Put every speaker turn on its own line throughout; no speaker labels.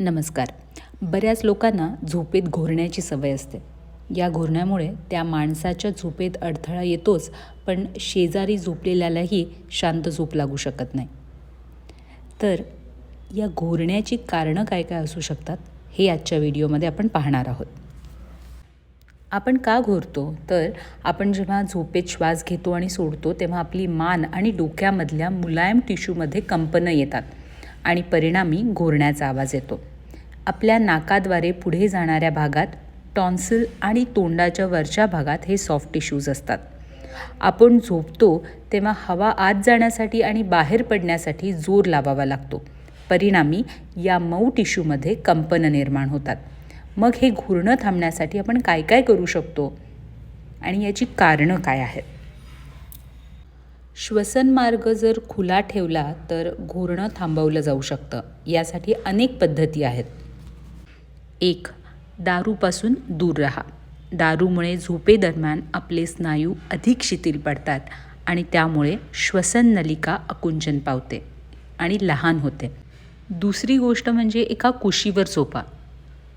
नमस्कार. बऱ्याच लोकांना झोपेत घोरण्याची सवय असते. या घोरण्यामुळे त्या माणसाच्या झोपेत अडथळा येतोच पण शेजारी झोपलेल्यालाही शांत झोप लागू शकत नाही. तर या घोरण्याची कारणं काय काय असू शकतात हे आजच्या व्हिडिओमध्ये आपण पाहणार आहोत. आपण का घोरतो? तर आपण जेव्हा झोपेत श्वास घेतो आणि सोडतो तेव्हा आपली मान आणि डोक्यामधल्या मुलायम टिश्यूमध्ये कंपनं येतात. आणि परिणामी घोरण्याचा आवाज येतो. आपल्या नाकाद्वारे पुढे जाणाऱ्या भागात टॉन्सिल आणि तोंडाच्या वरच्या भागात हे सॉफ्ट टिश्यूज असतात. आपण झोपतो तेव्हा हवा आत जाण्यासाठी आणि बाहेर पडण्यासाठी जोर लावावा लागतो. परिणामी या मऊ टिश्यूमध्ये कंपनं निर्माण होतात. मग हे घुरणं थांबण्यासाठी आपण काय काय करू शकतो? आणि याची कारणं काय आहेत? श्वसन मार्ग जर खुला ठेवला तर घोरणं थांबवलं जाऊ शकतं. यासाठी अनेक पद्धती आहेत. एक दारूपासून दूर राहा. दारूमुळे झोपेदरम्यान आपले स्नायू अधिक शिथिल पडतात आणि त्यामुळे श्वसन नलिका आकुंचन पावते आणि लहान होते. दुसरी गोष्ट म्हणजे एका कुशीवर झोपा.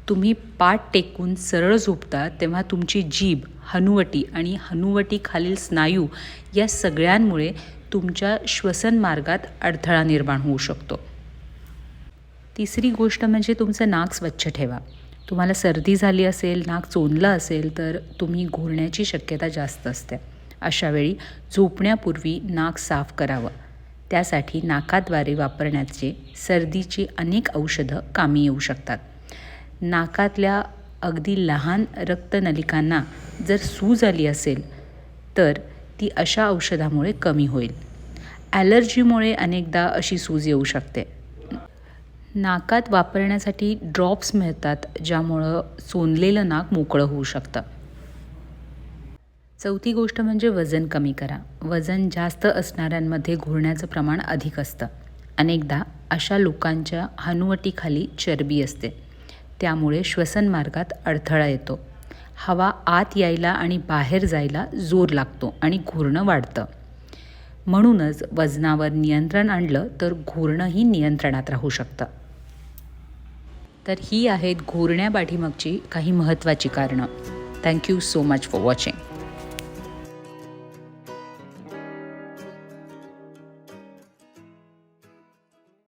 तुम्ही पाठ टेकून सरळ झोपता तेव्हा तुमची जीभ हनुवटी आणि हनुवटीखालील स्नायू या सगळ्यांमुळे तुमच्या श्वसन मार्गात अडथळा निर्माण होऊ शकतो. तिसरी गोष्ट म्हणजे तुमचं नाक स्वच्छ ठेवा. तुम्हाला सर्दी झाली असेल नाक चोंदलं असेल तर तुम्ही घोरण्याची शक्यता जास्त असते. अशावेळी झोपण्यापूर्वी नाक साफ करावं. त्यासाठी नाकाद्वारे वापरण्याचे सर्दीची अनेक औषधं कामी येऊ शकतात. नाकातल्या अगदी लहान रक्तनलिकांना जर सूज आली असेल तर ती अशा औषधामुळे कमी होईल. ॲलर्जीमुळे अनेकदा अशी सूज येऊ शकते. नाकात वापरण्यासाठी ड्रॉप्स मिळतात ज्यामुळं सोनलेलं नाक मोकळं होऊ शकतं. चौथी गोष्ट म्हणजे वजन कमी करा. वजन जास्त असणाऱ्यांमध्ये घोरण्याचं प्रमाण अधिक असतं. अनेकदा अशा लोकांच्या हनुवटीखाली चरबी असते. त्यामुळे श्वसन मार्गात अडथळा येतो. हवा आत यायला आणि बाहेर जायला जोर लागतो आणि घुरणं वाढतं. म्हणूनच वजनावर नियंत्रण आणलं तर घुरणंही नियंत्रणात राहू शकतं. तर ही आहेत घोरण्या पाठीमागची काही महत्त्वाची कारणं. Thank you so much for watching